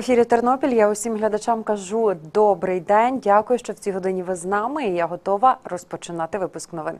ефірі Тернопіль. Я усім глядачам кажу добрий день. Дякую, що в цій годині ви з нами. І я готова розпочинати випуск новин.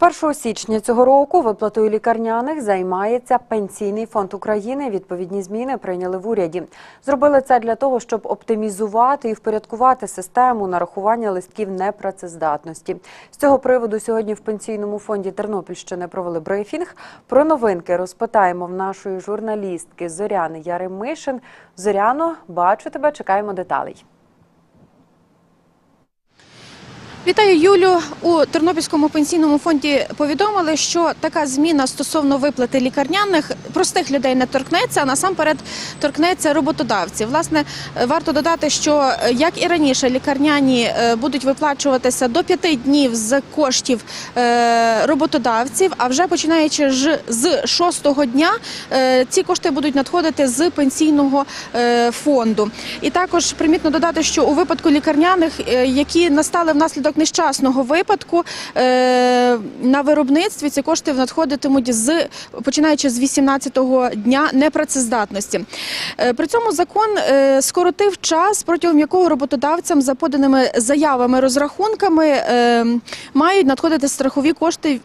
З 1 січня цього року виплатою лікарняних займається Пенсійний фонд України. Відповідні зміни прийняли в уряді. Зробили це для того, щоб оптимізувати і впорядкувати систему нарахування листків непрацездатності. З цього приводу сьогодні в пенсійному фонді Тернопільщини провели брифінг. Про новинки розпитаємо в нашої журналістки Зоряни Яремишин. Зоряно, бачу тебе, чекаємо деталей. Вітаю Юлю. У Тернопільському пенсійному фонді повідомили, що така зміна стосовно виплати лікарняних простих людей не торкнеться, а насамперед торкнеться роботодавців. Власне, варто додати, що е, як і раніше, лікарняні е, будуть виплачуватися до п'яти днів з коштів е, роботодавців. А вже починаючи з шостого дня, ці кошти будуть надходити з пенсійного фонду. І також примітно додати, що у випадку лікарняних, які настали внаслідок нещасного випадку, е, на виробництві ці кошти надходитимуть з починаючи з 18-го дня непрацездатності. Е, При цьому закон е, скоротив час, протягом якого роботодавцям за поданими заявами розрахунками мають надходити страхові кошти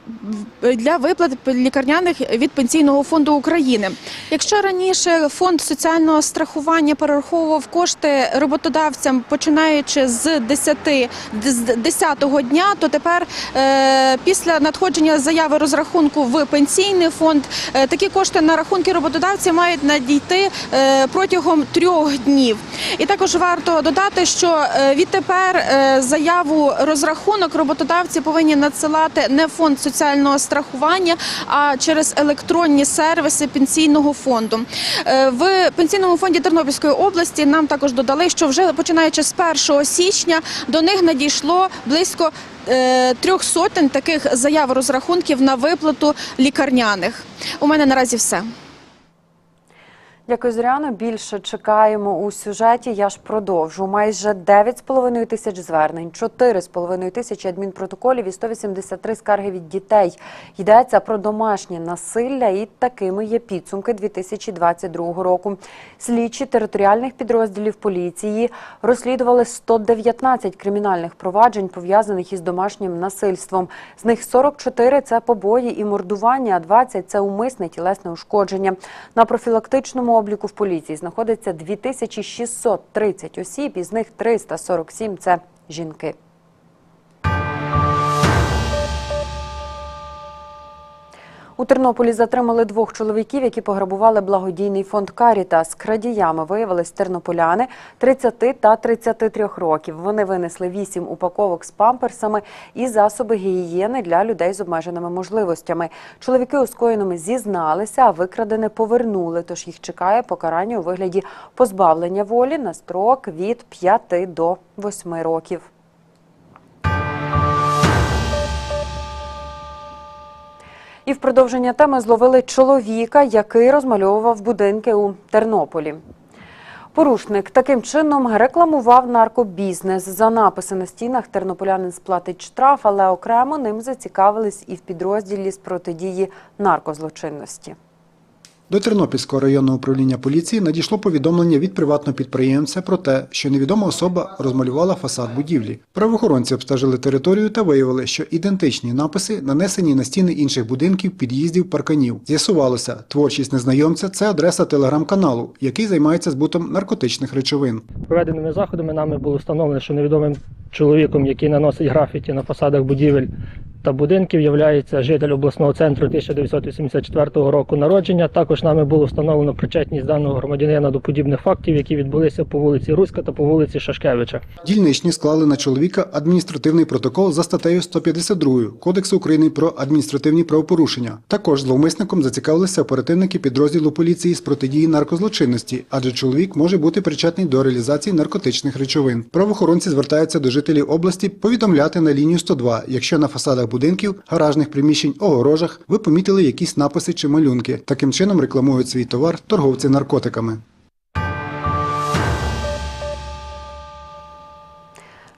для виплат лікарняних від пенсійного фонду України. Якщо раніше фонд соціального страхування перераховував кошти роботодавцям, починаючи з 10, з 10-го дня, то тепер е, після надходження заяви розрахунку в пенсійний фонд е, такі кошти на рахунки роботодавця мають надійти е, протягом трьох днів. І також варто додати, що відтепер заяву розрахунок роботодавці повинні надсилати не фонд соціального страхування, а через електронні сервіси пенсійного фонду. В пенсійному фонді Тернопільської області нам також додали, що вже починаючи з 1 січня до них надійшло близько е, трьох сотень таких заяв розрахунків на виплату лікарняних. У мене наразі все. Дякую, Зоряно. Більше чекаємо у сюжеті. Я ж продовжу. Майже 9,5 тисяч звернень, 4,5 тисячі адмінпротоколів і 183 скарги від дітей. Йдеться про домашнє насилля, і такими є підсумки 2022 року. Слідчі територіальних підрозділів поліції розслідували 119 кримінальних проваджень, пов'язаних із домашнім насильством. З них 44 – це побої і мордування, а 20 – це умисне тілесне ушкодження. На профілактичному обліку в поліції знаходиться 2630 осіб, із них 347 – це жінки. У Тернополі затримали двох чоловіків, які пограбували благодійний фонд Карітас. Крадіями виявились тернополяни 30 та 33 років. Вони винесли 8 упаковок з памперсами і засоби гігієни для людей з обмеженими можливостями. Чоловіки у скоєному зізналися, а викрадене повернули. Тож їх чекає покарання у вигляді позбавлення волі на строк від 5 до 8 років. І в продовження теми зловили чоловіка, який розмальовував будинки у Тернополі. Порушник таким чином рекламував наркобізнес. За написи на стінах тернополянин сплатить штраф, але окремо ним зацікавились і в підрозділі з протидії наркозлочинності. До Тернопільського районного управління поліції надійшло повідомлення від приватного підприємця про те, що невідома особа розмалювала фасад будівлі. Правоохоронці обстежили територію та виявили, що ідентичні написи нанесені на стіни інших будинків, під'їздів, парканів. З'ясувалося, творчість незнайомця це адреса телеграм-каналу, який займається збутом наркотичних речовин. Проведеними заходами нами було встановлено, що невідомим чоловіком, який наносить графіті на фасадах будівель та будинків, є житель обласного центру 1984 року народження. Також нами було встановлено причетність даного громадянина до подібних фактів, які відбулися по вулиці Руська та по вулиці Шашкевича. Дільничні склали на чоловіка адміністративний протокол за статтею 152 Кодексу України про адміністративні правопорушення. Також зловмисником зацікавилися оперативники підрозділу поліції з протидії наркозлочинності, адже чоловік може бути причетний до реалізації наркотичних речовин. Правоохоронці звертаються до жителів області повідомляти на лінію 102, якщо на фасадах будинків, гаражних приміщень, огорожах ви помітили якісь написи чи малюнки. Таким чином рекламують свій товар торговці наркотиками.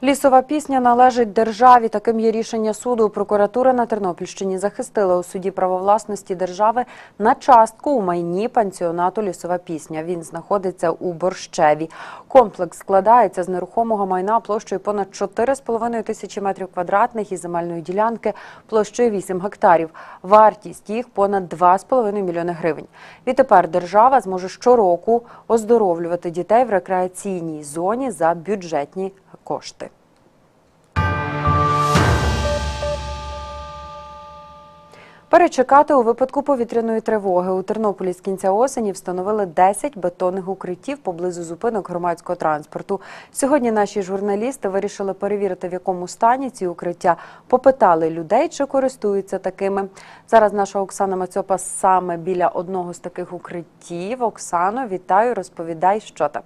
Лісова пісня належить державі. Таким є рішення суду. Прокуратура на Тернопільщині захистила у суді правовласності держави на частку у майні пансіонату Лісова пісня. Він знаходиться у Борщеві. Комплекс складається з нерухомого майна площею понад 4,5 тисячі метрів квадратних і земельної ділянки площею 8 гектарів. Вартість їх понад 2,5 мільйони гривень. Відтепер держава зможе щороку оздоровлювати дітей в рекреаційній зоні за бюджетні кошти. Перечекати у випадку повітряної тривоги у Тернополі з кінця осені встановили 10 бетонних укриттів поблизу зупинок громадського транспорту. Сьогодні наші журналісти вирішили перевірити, в якому стані ці укриття. Попитали людей, чи користуються такими. Зараз наша Оксана Мацьопа саме біля одного з таких укриттів. Оксано, вітаю, розповідай, що там.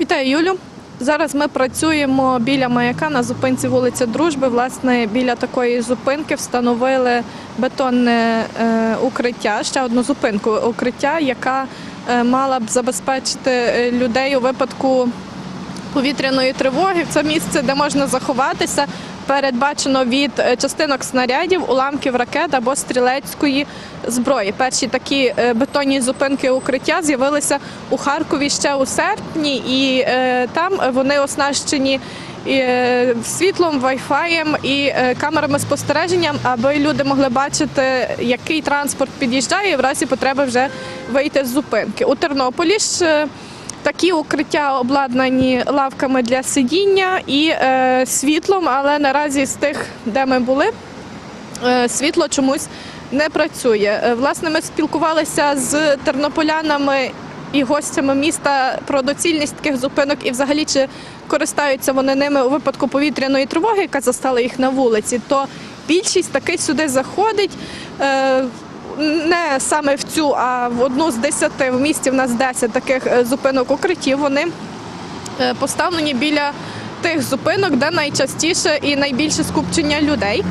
Вітаю, Юлю. Зараз ми працюємо біля маяка на зупинці вулиці Дружби. Власне, біля такої зупинки встановили бетонне е, укриття, ще одну зупинку укриття, яка е, мала б забезпечити е, людей у випадку повітряної тривоги. Це місце, де можна заховатися. Передбачено від е, частинок снарядів, уламків ракет або стрілецької зброї. Перші такі е, бетонні зупинки укриття з'явилися у Харкові ще у серпні, і е, там вони оснащені е, світлом, вайфаєм і камерами спостереження, аби люди могли бачити, який транспорт під'їжджає, і в разі потреби вже вийти з зупинки. У Тернополі ж Такі укриття обладнані лавками для сидіння і е, світлом, але наразі з тих, де ми були, е, світло чомусь не працює. Е, Власне, ми спілкувалися з тернополянами і гостями міста про доцільність таких зупинок і взагалі чи користаються вони ними у випадку повітряної тривоги, яка застала їх на вулиці, то більшість таки сюди заходить. Не саме в цю, а в одну з десяти в місті в нас 10 таких е, зупинок укриттів. Вони е, поставлені біля тих зупинок, де найчастіше і найбільше скупчення людей.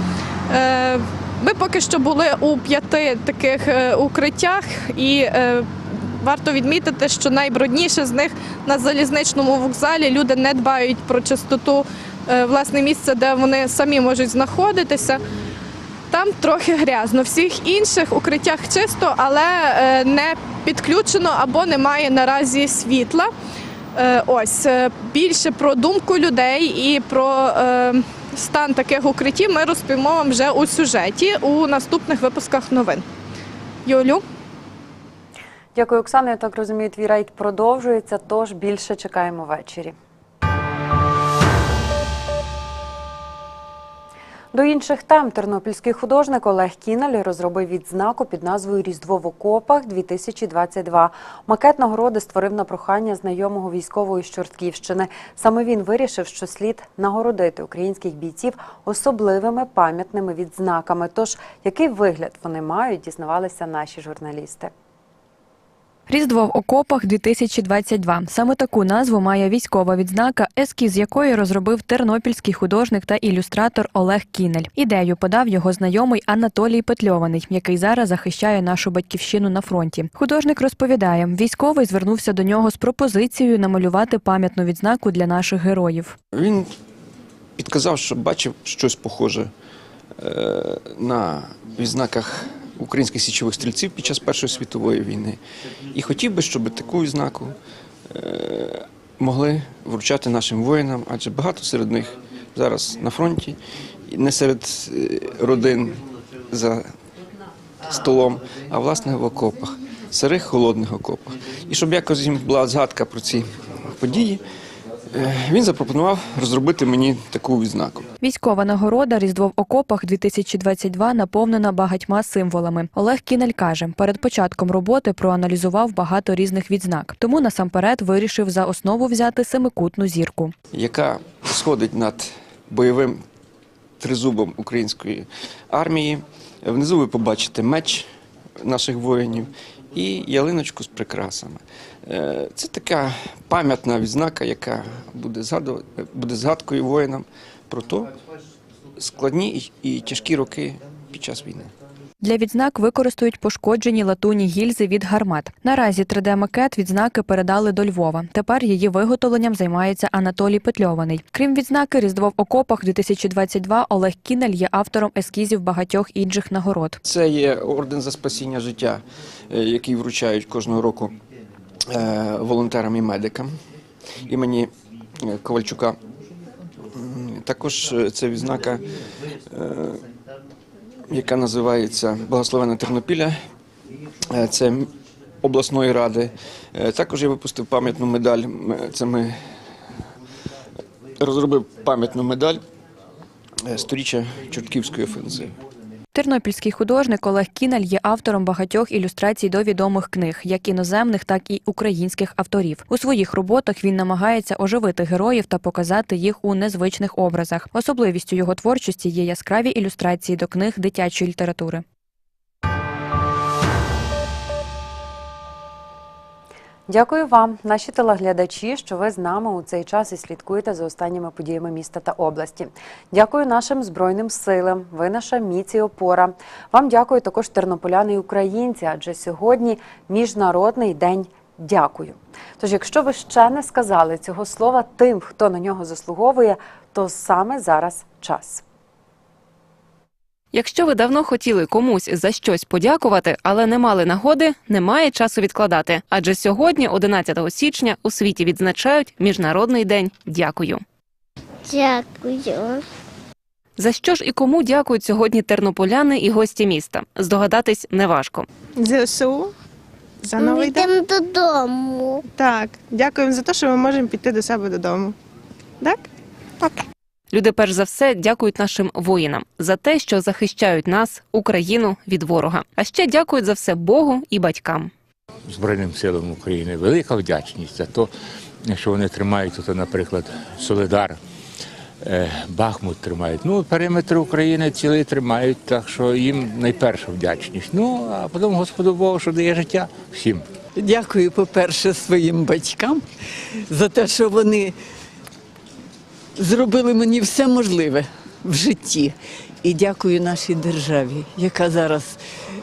Е, Ми поки що були у п'яти таких укриттях, і варто відмітити, що найбрудніше з них на залізничному вокзалі люди не дбають про чистоту власне місця, де вони самі можуть знаходитися. Там трохи грязно. Всіх інших укриттях чисто, але е, не підключено або немає наразі світла. Е, Ось е, більше про думку людей і про стан таких укриттів ми розповімо вам вже у сюжеті у наступних випусках новин. Юлю. Дякую, Оксана. Я так розумію, твій рейд продовжується, тож більше чекаємо ввечері. До інших тем тернопільський художник Олег Кіналь розробив відзнаку під назвою Різдво в окопах 2022 Макет нагороди створив на прохання знайомого військової з Чортківщини. Саме він вирішив, що слід нагородити українських бійців особливими пам'ятними відзнаками. Тож який вигляд вони мають, дізнавалися наші журналісти. Різдво в окопах 2022. Саме таку назву має військова відзнака, ескіз якої розробив тернопільський художник та ілюстратор Олег Кінель. Ідею подав його знайомий Анатолій Петльований, який зараз захищає нашу батьківщину на фронті. Художник розповідає, військовий звернувся до нього з пропозицією намалювати пам'ятну відзнаку для наших героїв. Він підказав, що бачив щось похоже е, на відзнаках українських січових стрільців під час Першої світової війни. І хотів би, щоб таку відзнаку е, могли вручати нашим воїнам, адже багато серед них зараз на фронті, не серед е, родин за столом, а власне в окопах, сирих холодних окопах. І щоб якось їм була згадка про ці події. Е, Він запропонував розробити мені таку відзнаку. Військова нагорода Різдво в окопах 2022 наповнена багатьма символами. Олег Кінель каже, перед початком роботи проаналізував багато різних відзнак, тому насамперед вирішив за основу взяти семикутну зірку. яка сходить над бойовим тризубом української армії. Внизу ви побачите меч наших воїнів і ялиночку з прикрасами. Е, Це така пам'ятна відзнака, яка буде буде згадкою воїнам про то складні і тяжкі роки під час війни. Для відзнак використають пошкоджені латунні гільзи від гармат. Наразі 3D-макет відзнаки передали до Львова. Тепер її виготовленням займається Анатолій Петльований. Крім відзнаки Різдво в окопах 2022 Олег Кінель є автором ескізів багатьох інших нагород. Це є орден за спасіння життя, е, який вручають кожного року е, волонтерам і медикам імені е, Ковальчука. Також це відзнака, яка називається Благословена Тернопіля. Е, Це обласної ради. Е, Також я випустив пам'ятну медаль. Це ми розробив пам'ятну медаль е, сторіччя Чортківської офензиви. Тернопільський художник Олег Кінель є автором багатьох ілюстрацій до відомих книг, як іноземних, так і українських авторів. У своїх роботах він намагається оживити героїв та показати їх у незвичних образах. Особливістю його творчості є яскраві ілюстрації до книг дитячої літератури. Дякую вам, наші телеглядачі, що ви з нами у цей час і слідкуєте за останніми подіями міста та області. Дякую нашим збройним силам. Ви наша міць і опора. Вам дякую також тернополяни і українці, адже сьогодні міжнародний день. Дякую. Тож, якщо ви ще не сказали цього слова тим, хто на нього заслуговує, то саме зараз час. Якщо ви давно хотіли комусь за щось подякувати, але не мали нагоди, немає часу відкладати. Адже сьогодні, 11 січня, у світі відзначають Міжнародний день дякую. Дякую. За що ж і кому дякують сьогодні тернополяни і гості міста? Здогадатись неважко. ЗСУ за новий день. йдемо додому. Так, дякуємо за те, що ми можемо піти до себе додому. Так? Люди перш за все дякують нашим воїнам за те, що захищають нас, Україну від ворога. А ще дякують за все Богу і батькам. Збройним силам України велика вдячність за те, що вони тримають тут, наприклад, Солидар, е, Бахмут тримають. Ну, периметр України цілий тримають, так що їм найперша вдячність. Ну, а потім Господу Богу, що дає життя всім. Дякую, по-перше, своїм батькам за те, що вони зробили мені все можливе в житті. І дякую нашій державі, яка зараз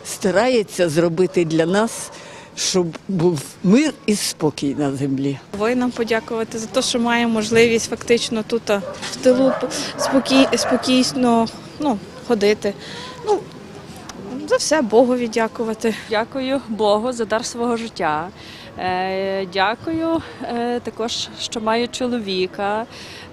старається зробити для нас, щоб був мир і спокій на землі. Воїнам подякувати за те, що маємо можливість фактично тут в тилу спокій, спокійно ну, ходити. Ну, за все Богові дякувати. Дякую Богу за дар свого життя. Е, Дякую е, також, що маю чоловіка.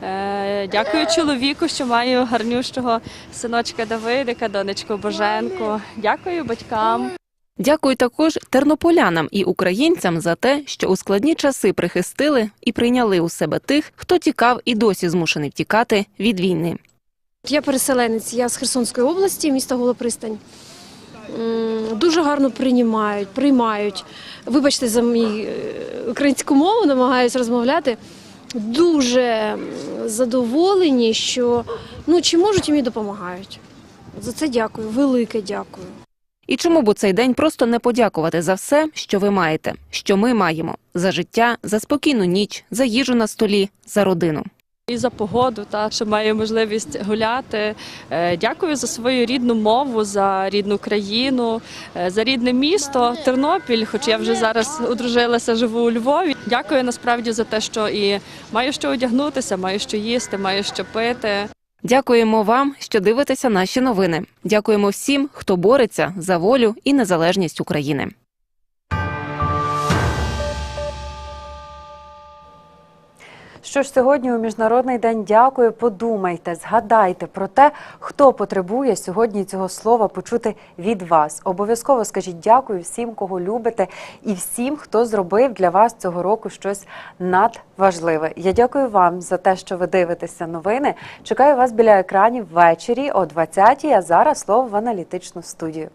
Е, Дякую чоловіку, що маю гарнющого синочка Давидика, донечку Боженку. Дякую батькам. Дякую також тернополянам і українцям за те, що у складні часи прихистили і прийняли у себе тих, хто тікав і досі змушений втікати від війни. Я переселенець, я з Херсонської області, міста Голопристань. Дуже гарно приймають, приймають. Вибачте за мій е, українську мову, намагаюся розмовляти. Дуже задоволені, що ну, чи можуть, і допомагають. За це дякую, велике дякую. І чому б у цей день просто не подякувати за все, що ви маєте, що ми маємо за життя, за спокійну ніч, за їжу на столі, за родину. І за погоду, та що маю можливість гуляти. Е, Дякую за свою рідну мову, за рідну країну, е, за рідне місто Тернопіль. Хоч я вже зараз одружилася, живу у Львові. Дякую насправді за те, що і маю що одягнутися, маю що їсти, маю що пити. Дякуємо вам, що дивитеся наші новини. Дякуємо всім, хто бореться за волю і незалежність України. Що ж сьогодні у міжнародний день дякую. Подумайте, згадайте про те, хто потребує сьогодні цього слова почути від вас. Обов'язково скажіть дякую всім, кого любите, і всім, хто зробив для вас цього року щось надважливе. Я дякую вам за те, що ви дивитеся новини. Чекаю вас біля екранів ввечері о 20-й, А зараз слово в аналітичну студію.